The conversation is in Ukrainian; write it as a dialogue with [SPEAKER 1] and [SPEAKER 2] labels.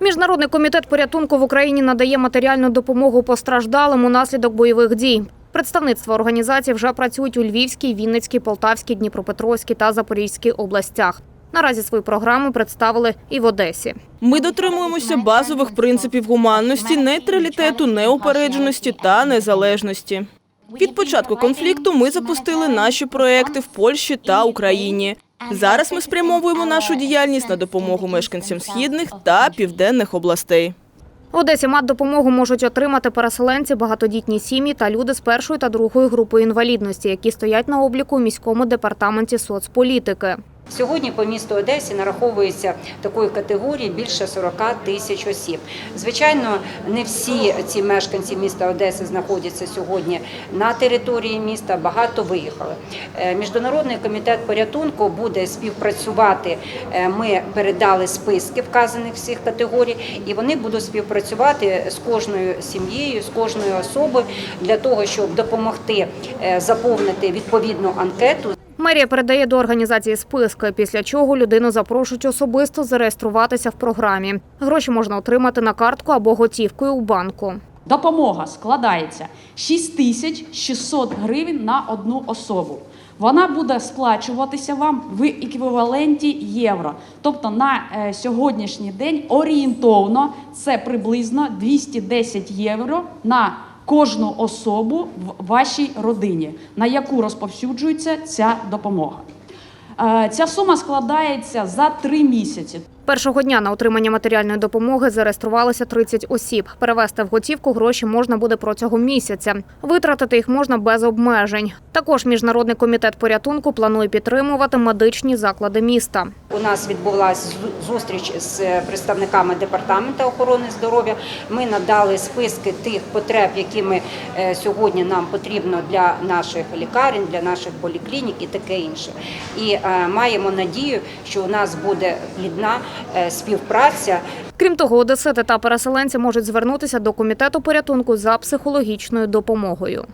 [SPEAKER 1] Міжнародний комітет порятунку в Україні надає матеріальну допомогу постраждалим унаслідок бойових дій. Представництва організації вже працюють у Львівській, Вінницькій, Полтавській, Дніпропетровській та Запорізькій областях. Наразі свою програму представили і в Одесі.
[SPEAKER 2] Ми дотримуємося базових принципів гуманності, нейтралітету, неупередженості та незалежності. Від початку конфлікту ми запустили наші проекти в Польщі та Україні. Зараз ми спрямовуємо нашу діяльність на допомогу мешканцям східних та південних областей.
[SPEAKER 1] В Одесі мат-допомогу можуть отримати переселенці, багатодітні сім'ї та люди з першої та другої групи інвалідності, які стоять на обліку у міському департаменті соцполітики.
[SPEAKER 3] Сьогодні по місту Одесі нараховується такої категорії більше 40 тисяч осіб. Звичайно, не всі ці мешканці міста Одеси знаходяться сьогодні на території міста. Багато виїхали. Е, Міжнародний комітет порятунку буде співпрацювати. Е, Ми передали списки вказаних всіх категорій, і вони будуть співпрацювати з кожною сім'єю, з кожною особою для того, щоб допомогти е, заповнити відповідну анкету.
[SPEAKER 1] Мерія передає до організації списки, після чого людину запрошують особисто зареєструватися в програмі. Гроші можна отримати на картку або готівкою у банку.
[SPEAKER 4] Допомога складається 6600 гривень на одну особу. Вона буде сплачуватися вам в еквіваленті євро. Тобто на е, сьогоднішній день орієнтовно це приблизно 210 євро на кожну особу в вашій родині, на яку розповсюджується ця допомога. Е, Ця сума складається за три місяці.
[SPEAKER 1] Першого дня на отримання матеріальної допомоги зареєструвалося 30 осіб. Перевести в готівку гроші можна буде протягом місяця. Витратити їх можна без обмежень. Також міжнародний комітет порятунку планує підтримувати медичні заклади міста.
[SPEAKER 3] У нас відбулася зустріч з представниками департаменту охорони здоров'я. Ми надали списки тих потреб, які ми е, сьогодні нам потрібно для наших лікарень, для наших поліклінік і таке інше. І е, маємо надію, що у нас буде плідна співпраця
[SPEAKER 1] Крім того, одесити та переселенці можуть звернутися до комітету порятунку за психологічною допомогою.